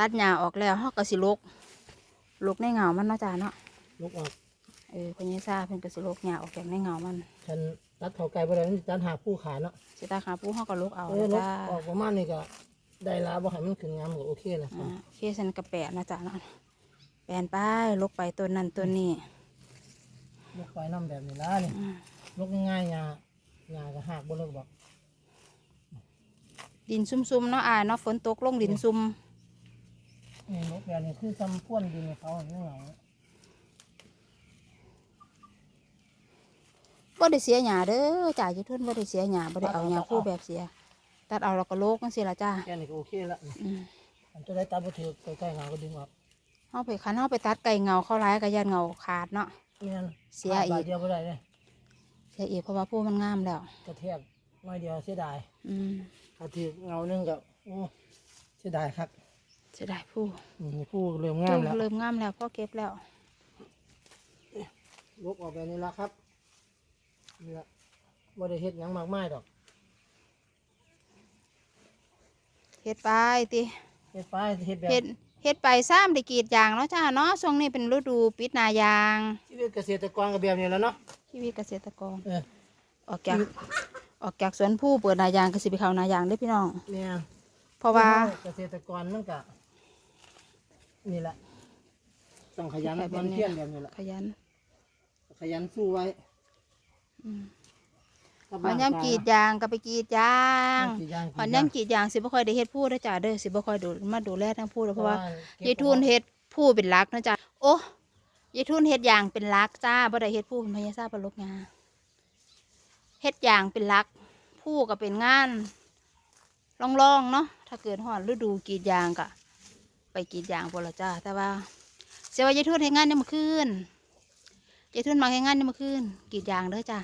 ตัดหญ้าออกแล้วเฮาก็สิลกลกในเงามันเนาะจ้าเนาะลูกออกเออพญาซาเพิ่นก็สิลกหญ้าออกจากในเงามันฉันตัดเขาไก่บ่ได้มันสิตัดหาผู้ขาเนาะสิตาขาปูเฮาก็ลกเอาเออลูกจ้าออกประมาณนี้ก็ได้ลาบ่ให้มันขึ้นงามก็โอเคนะอ่าโอเคฉันก็แปะนะจ้าเนาะแปนไปลกไปตัวนั้นตัวนี้ลูกไฟน้ำแบบนี้ละนี่อืมลูกง่ายๆหญ้าหญ้าก็หักบ่เลิกบอกดินซุ่มๆเนาะอายเนาะฝนตกลงดินซุ่ม นี่ลูกแบบนี้คือซ้ำพ่วนดินให้เขาอย่างเหงาบ่ได้เสียหญ้าเด้อจ่ายจะทุนบ่ได้เสียหญ้าบ่ได้เอาหญ้าคู่แบบเสีย ตัดเอาแล้วก็โลกจังซี่ล่ะจ้าแค่นี้ก็โอเคละนี่อืมอันตัวได้ตัดบ่ถือใกล้ๆเหงาก็ดึงออกเฮาไปคันเฮาไปตัดไก่เงาเข้าร้ายก็ยันเงาขาดเนาะแม่นเสียอีกบาทเดียวบ่ได้เลยเสียอีกเพราะว่าผู้มันงามแล้วกระแทกน้อยเดียวเสียดายอืมถ้าถือเงาหนึงก็โอ้เสียดายครับเสียดายผู้นี่ผู้เริ่มงามแล้วเริ่มงามแล้วพ่อเก็บแล้วลกออกแบบนี้ละครับนี่ละบ่ได้เฮ็ดหยังมากมายดอกเฮ็ดไปติเฮ็ดไปเฮ็ดแบบเฮ็ดเฮ็ดไปซ้ำได้กรีดยางเนาะจ้าเนาะช่วงนี้เป็นฤดูปิดหนายาง ชีวิตเกษตรกรก็แบบนี้แหล้วเนาะชีวิตเกษตรกรเออออกจากออกจากสวนผู้เปิดหนายางก็สิไปเข้าหนายางเด้อพี่น้องเนี่ยเพราะว่าเกษตรกรมันก็ นี่แหละ ต้องขยันแบบนี้มันเพียรแบบนี้แหละขยัน ขยันสู้ไว้อืมกับพอย่ำกรีดยางก็ไปกรีดยางกรีดยางพอย่ำกรีดยางสิบ่ค่อยได้เฮ็ดผู้เด้อจ้าเด้อสิบ่ค่อยดูมาดูแลทั้งผู้เด้อเพราะว่าเก็บยายทุนเฮ็ดผู้เป็นหลักนะจ๊ะโอ้ยายทุนเฮ็ดอย่างเป็นหลักจ้าบ่ได้เฮ็ดผู้เป็นพญาซาปลกงาเฮ็ดอย่างเป็นหลักผู้ก็เป็นงานลองๆเนาะถ้าเกิดฮอดฤดูกรีดยางก็ไป กรีดยางบ่ละจ้าแต่ว่าเสียว่ายายทุนเฮ็ดงานยามมื้อคืนยายทุนมาเฮ็ดงานยามมื้อคืนกรีดยางเด้อจ้า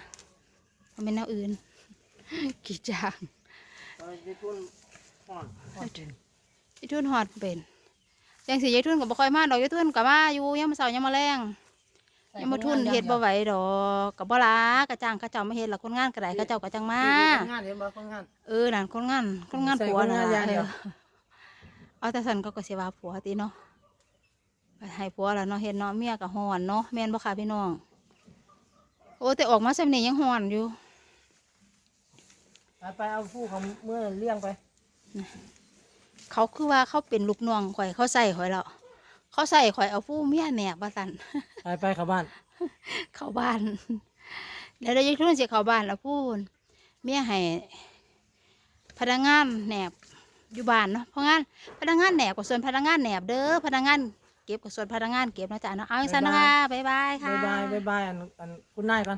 บ่แม่นแนวอื่นกรีดยางเอายายทุนห่อนห่อนจริงยายทุนฮอดเป็นจังสิยายทุนก็บ่ค่อยมาดอกยายทุนก็มาอยู่ยามมื้อเช้ายามมื้อแลงยังมาทุนเฮ็ดบ่ไหวดอกกับบ่ลากระจ้างเขาเจ้ามาเฮ็ดละคนงานก็ได้เขาเจ้าก็จังมาคนงานเห็นบ่คนงานเออนั่นคนงานคนงานใส่ผัวคนน่ะงานอย่าง เดียวเออเอาแต่สันก็ก็สิว่าผัวติเนาะไปให้ผัวแล้วเนาะเฮ็ดเนาะเมียก็ฮ้อนเนาะแม่นบ่ค่ะพี่น้อง โอ้แต่ออกมาซำนี้ยังฮ้อนอยู่ไปไปเอาผู้เขาเมื่อเลี้ยงไป เขาคือว่าเขาเป็นลูกน้องข่อยเขาใส่ข่อยแล้วเขาใส่ข่อยเอาผู้เมียแหนบว่าซั่นไปไปเข้าบ้าน เข้าบ้าน แล้วได้ยังทุนเสียเข้าบ้านแล้วพูนเมียให้พนักงานแหนบ อยู่บ้านเนาะเพราะงั้นพนักงานแหนบกับส่วนพนักงานแหนบเด้อพนักงานเก็บกับส่วนพนักงานเก็บนะจ๊ะเนาะเอาอีกสันนะคะบ๊ายบายค่ะบ๊ายบายบ๊ายบายอันอันคุณนายกัน